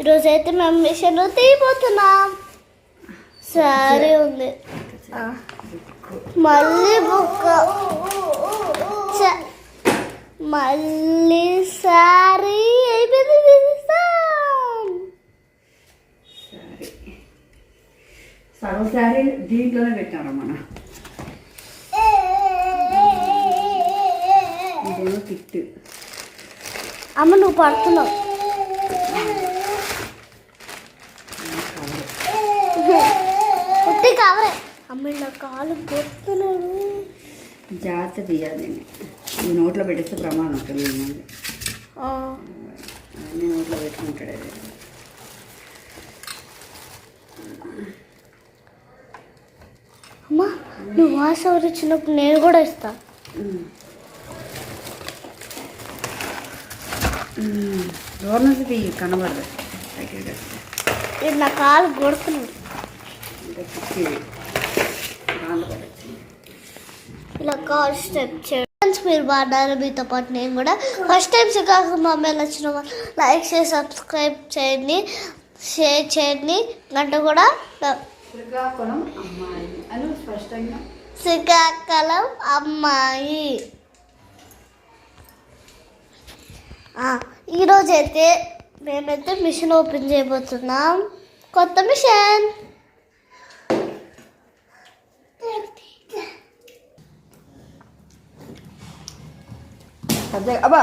ఈరోజు అయితే మేము మిషన్ తీయబోతున్నాం సరే ఉంది. మళ్ళీ బుక్క. మళ్ళీ సారీ అయిపోయింది. సగం శారీ దీంట్లోనే పెట్టారు మన అమ్మ నువ్వు పడుతున్నావు పుట్టి కవరే అమ్మ నా కాలు కొడుతున్నాడు జాగ్రత్త తీయాలి. ఈ నోట్లో పెట్టేస్తే ప్రమాదం ఉంటుంది. అన్నీ నోట్లో పెట్టుకుంటాడు. అది అమ్మా నువ్వు వాయిస్ ఓవర్ ఇచ్చినప్పుడు నేను కూడా ఇస్తా. దూరం నుంచి కనబడదు. నా కాలు కొడుతున్నాడు ఇలా కాల్ స్టెప్ చేయండి మీరు బాగున్నారు? మీతో పాటు నేను కూడా ఫస్ట్ టైం శ్రీకాకుళం మమ్మల్ని వచ్చిన లైక్ చేసి సబ్స్క్రైబ్ చేయండి షేర్ చేయండి. గంట కూడా శ్రీకాకుళం అమ్మాయి అని స్పష్టంగా శ్రీకాకుళం అమ్మాయి. ఆ, ఈరోజు అయితే మేమైతే మిషన్ ఓపెన్ చేయబోతున్నాం. కొత్త మిషన్. కట్ చే అబ్బా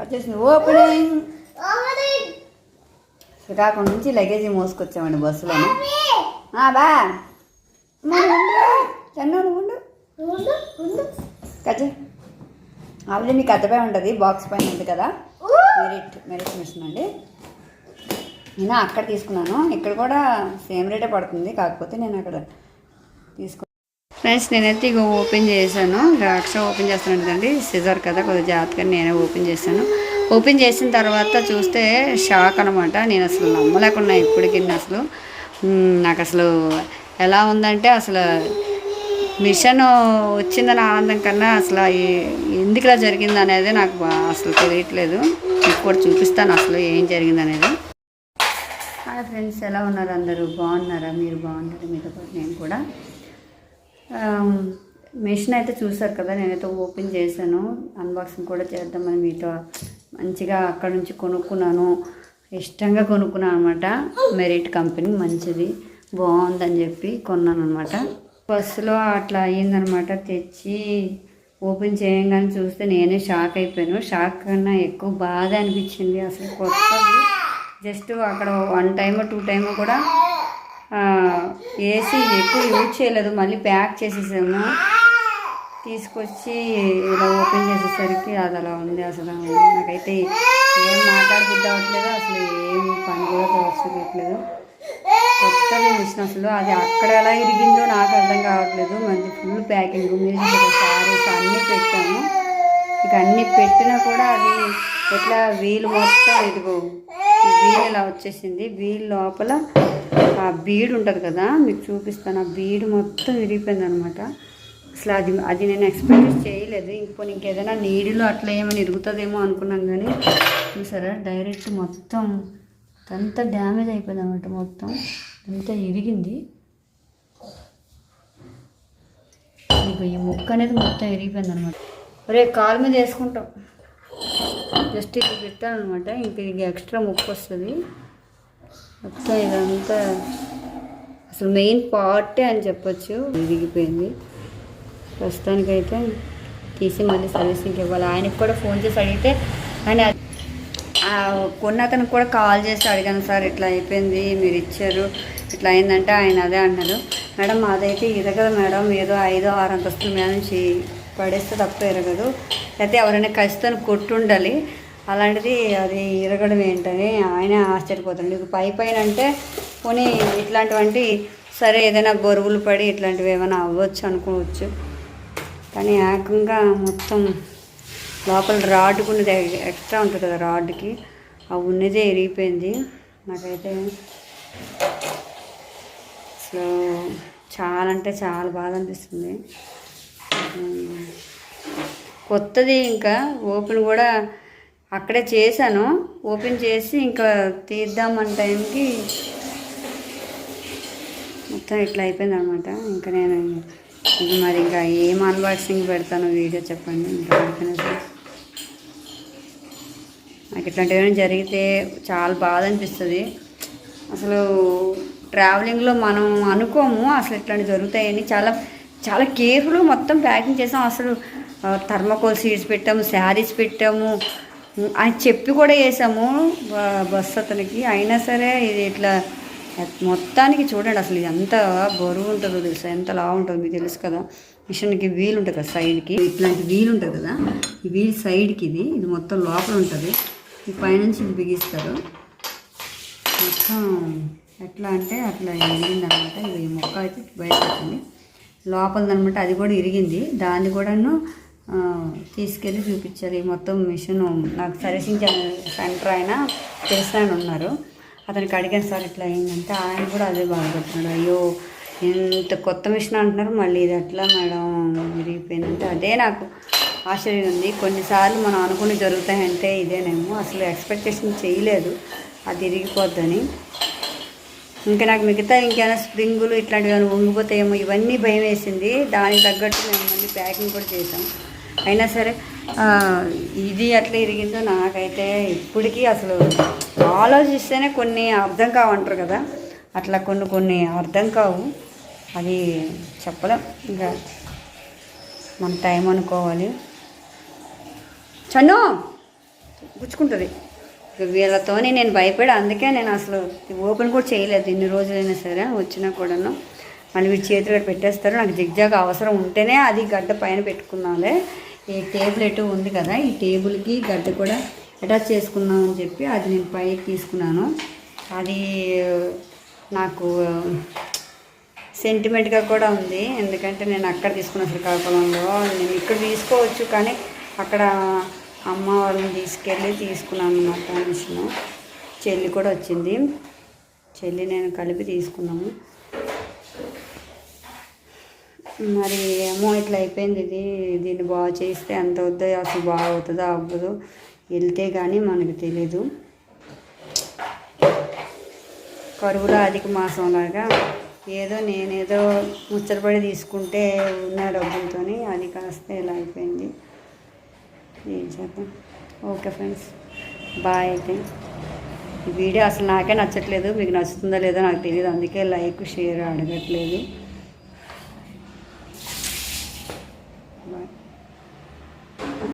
కట్ చేసింది ఓపెనింగ్ శ్రీకాకుళం నుంచి లగేజీ మోసుకొచ్చామండి బస్సులోనే ఆ, బా చెన్ను ఉండు కట్ మీకు అద్దపై ఉంటుంది బాక్స్ పైన ఉంది కదా. మెరిట్ మెరిట్ మిషన్ అండి. నేను అక్కడ తీసుకున్నాను. ఇక్కడ కూడా సేమ్ రేటే పడుతుంది. కాకపోతే నేను అక్కడ తీసుకు ఫ్రెండ్స్ నేనైతే ఇక ఓపెన్ చేశాను. ద్రాక్ష ఓపెన్ చేస్తాను కదండి సిజర్ కదా కొద్దిగా జాగ్రత్తగా నేనే ఓపెన్ చేశాను. ఓపెన్ చేసిన తర్వాత చూస్తే షాక్ అనమాట నేను అసలు నమ్మలేకున్నా ఇప్పటికి అసలు నాకు అసలు ఎలా ఉందంటే అసలు మిషన్ వచ్చిందని ఆనందం కన్నా అసలు ఎందుకు ఇలా జరిగింది అనేది నాకు అసలు తెలియట్లేదు. ఇప్పుడు కూడా చూపిస్తాను అసలు ఏం జరిగింది అనేది. హాయ్ ఫ్రెండ్స్ ఎలా ఉన్నారు అందరూ? బాగున్నారా? మీరు బాగున్నారా? మీతో పాటు నేను కూడా. మిషన్ అయితే చూసారు కదా నేనైతే ఓపెన్ చేశాను. అన్బాక్సింగ్ కూడా చేద్దామని మీతో మంచిగా అక్కడ నుంచి కొనుక్కున్నాను. ఇష్టంగా కొనుక్కున్నాను అనమాట. మెరిట్ కంపెనీ మంచిది బాగుందని చెప్పి కొన్నాను అనమాట. బస్సులో అట్లా అయ్యిందనమాట. తెచ్చి ఓపెన్ చేయంగానే చూస్తే నేనే షాక్ అయిపోయాను. షాక్ కన్నా ఎక్కువ బాధ అనిపించింది అసలు కొత్తది. జస్ట్ అక్కడ వన్ టైమ్ టూ టైమ్ కూడా ఏసీ ఎక్కువ యూజ్ చేయలేదు. మళ్ళీ ప్యాక్ చేసేసాము. తీసుకొచ్చి ఇలా ఓపెన్ చేసేసరికి అది అలా ఉంది అసలు. నాకైతే ఏం మాట్లాడబుద్ధి అవ్వట్లేదు అసలు ఏం పని కూడా తోచట్లేదు. కొత్తది మిషన్ అసలు. అది అక్కడ ఎలా ఇరిగిందో నాకు అర్థం కావట్లేదు. మంచి ఫుల్ ప్యాకింగ్ మీరు సారీస్ అన్నీ పెట్టాము. ఇక అన్నీ పెట్టినా కూడా అది ఎట్లా వీలు మొత్తం ఇదిగో. వీలు వీల్ ఇలా వచ్చేసింది? వీల్ లోపల ఆ బీడ్ ఉంటుంది కదా మీకు చూపిస్తాను. ఆ బీడ్ మొత్తం విరిగిపోయింది అనమాట. అసలు అది అది నేను ఎక్స్పెక్ట్ చేయలేదు. ఇంకో ఇంకేదైనా నీడిలో అట్లా ఏమైనా ఇరుగుతుందేమో అనుకున్నాను కానీ చూసారా? డైరెక్ట్ మొత్తం అంతా డ్యామేజ్ అయిపోయింది అనమాట మొత్తం. అంతా ఇరిగింది ఇదిగో ఈ ముక్క అనేది మొత్తం ఇరిగిపోయింది అనమాట. రేపు కాలు మీద వేసుకుంటాం. జస్ట్ ఇది పెట్టాను అనమాట ఇంక ఇది ఎక్స్ట్రా ముక్క వస్తుంది. మొత్తం ఇదంతా అసలు మెయిన్ పార్టే అని చెప్పొచ్చు. విరిగిపోయింది. ప్రస్తుతానికైతే తీసి మళ్ళీ సర్వీసింగ్కి ఇవ్వాలి. ఆయనకి కూడా ఫోన్ చేసి అడిగితే ఆయన కొన్న అతనికి కూడా కాల్ చేసి అడిగాను సార్ ఇట్లా అయిపోయింది మీరు ఇచ్చారు ఇట్లా అయిందంటే ఆయన అదే అన్నారు మేడం అదైతే ఇరగదు మేడం ఏదో ఐదో ఆరు అంతస్తుల మీద నుంచి పడేస్తే తప్ప ఇరగదు. లేకపోతే ఎవరైనా ఖచ్చితంగా కొట్టుండాలి. అలాంటిది అది ఇరగడం ఏంటని ఆయన ఆశ్చర్యపోతాడు. నీకు పై పైన అంటే పోనీ ఇట్లాంటివంటి సరే ఏదైనా బరువులు పడి ఇట్లాంటివి ఏమైనా అవ్వచ్చు అనుకోవచ్చు. కానీ ఏకంగా మొత్తం లోపల రాడ్ ఉన్నది ఎక్స్ట్రా ఉంటుంది కదా రాడ్కి. ఆ ఉన్నదే ఇరిగిపోయింది. నాకైతే అసలు చాలా అంటే చాలా బాధ అనిపిస్తుంది. కొత్తది ఇంకా. ఓపెన్ కూడా అక్కడే చేశాను. ఓపెన్ చేసి ఇంకా తీద్దామన్న టైంకి మొత్తం ఇట్లా అయిపోయింది అనమాట ఇంకా నేను ఇది మరి ఇంకా ఏం అన్బాక్సింగ్ పెడతాను వీడియో చెప్పండి. ఇంకా నాకు ఇట్లాంటివి ఏమైనా జరిగితే చాలా బాధ అనిపిస్తుంది. అసలు ట్రావెలింగ్లో మనం అనుకోము అసలు ఇట్లాంటివి జరుగుతాయని. చాలా చాలా కేర్ఫుల్ మొత్తం ప్యాకింగ్ చేసాం. అసలు థర్మకోల్ సీడ్స్ పెట్టాము శారీస్ పెట్టాము. ఆయన చెప్పి కూడా వేసాము బస్సు అతనికి. అయినా సరే ఇది ఇట్లా మొత్తానికి చూడండి అసలు ఇది ఎంత బరువు ఉంటుందో తెలుసా? ఎంత లా ఉంటుందో మీకు తెలుసు కదా? మిషన్కి వీల్ ఉంటుంది కదా సైడ్కి? ఇట్లాంటి వీల్ ఉంటుంది కదా? ఈ వీల్ సైడ్కి ఇది. ఇది మొత్తం లోపల ఉంటుంది. ఈ పైనుంచి ఇది బిగిస్తారు. మొత్తం ఎట్లా అంటే అట్లా ఇరిగింది అనమాట ఇది ఈ మొక్క అయితే బయట వచ్చింది లోపలదనమాట అది కూడా ఇరిగింది. దాన్ని కూడాను తీసుకెళ్ళి చూపించారు. ఈ మొత్తం మిషన్ నాకు సర్వీసింగ్ సెంటర్ ఆయన తెలిసిన ఆయన ఉన్నారు. అతనికి అడిగాను సార్ ఇట్లా అయిందంటే ఆయన కూడా అదే బాధపడుతున్నాడు. అయ్యో ఇంత కొత్త మిషన్ అంటున్నారు మళ్ళీ ఇది ఎట్లా మేడం విరిగిపోయిందంటే అదే నాకు ఆశ్చర్యం ఉంది. కొన్నిసార్లు మనం అనుకుని జరుగుతాయంటే ఇదేనేమో అసలు ఎక్స్పెక్టేషన్ చేయలేదు అది విరిగిపోద్దని. ఇంకా నాకు మిగతా ఇంకేమైనా స్ప్రింగులు ఇట్లాంటివి ఏమైనా వంగిపోతాయేమో ఇవన్నీ భయం వేసింది. దానికి తగ్గట్టు మేము మళ్ళీ ప్యాకింగ్ కూడా చేసాం అయినా సరే ఇది ఎట్లా ఇరిగిందో నాకైతే ఇప్పటికీ అసలు ఆలోచిస్తేనే కొన్ని అర్థం కావంటారు కదా. అట్లా కొన్ని కొన్ని అర్థం కావు. అది చెప్పలేం. ఇంకా మన టైం అనుకోవాలి. చన్ను గుచ్చుకుంటుంది. వీళ్ళతోనే నేను భయపడి అందుకే నేను అసలు ఓపెన్ కూడా చేయలేదు. ఇన్ని రోజులైనా సరే వచ్చినా కూడాను. మళ్ళీ వీడి చేతులు పెట్టేస్తారు. నాకు జిగ్జాగ్ అవసరం ఉంటేనే అది గడ్డ పైన పెట్టుకున్నాలే. ఈ టేబుల్ ఎటు ఉంది కదా ఈ టేబుల్కి గడ్డ కూడా అటాచ్ చేసుకుందాం అని చెప్పి అది నేను పైకి తీసుకున్నాను. అది నాకు సెంటిమెంట్గా కూడా ఉంది. ఎందుకంటే నేను అక్కడ తీసుకున్న శ్రీకాకుళంలో నేను ఇక్కడ తీసుకోవచ్చు కానీ అక్కడ అమ్మ వాళ్ళని తీసుకెళ్ళి తీసుకున్నాను అనమాట మిషన్ చెల్లి కూడా వచ్చింది. చెల్లి నేను కలిపి తీసుకున్నాము. మరి ఏమో ఇట్లా అయిపోయింది ఇది దీన్ని బాగా చేస్తే ఎంత అవుతుందో అసలు బాగా అవుతుందో అవ్వదు. వెళ్తే కానీ మనకు తెలీదు. కరువులో అధిక మాసంలాగా ఏదో నేనేదో ముచ్చటపడి తీసుకుంటే ఉన్న డబ్బులతో అది కాస్త ఇలా అయిపోయింది. ఏం చేద్దాం? ఓకే ఫ్రెండ్స్ బాయ్ అయితే. ఈ వీడియో అసలు నాకే నచ్చట్లేదు మీకు నచ్చుతుందో లేదో నాకు తెలియదు అందుకే లైక్ షేర్ అడగట్లేదు.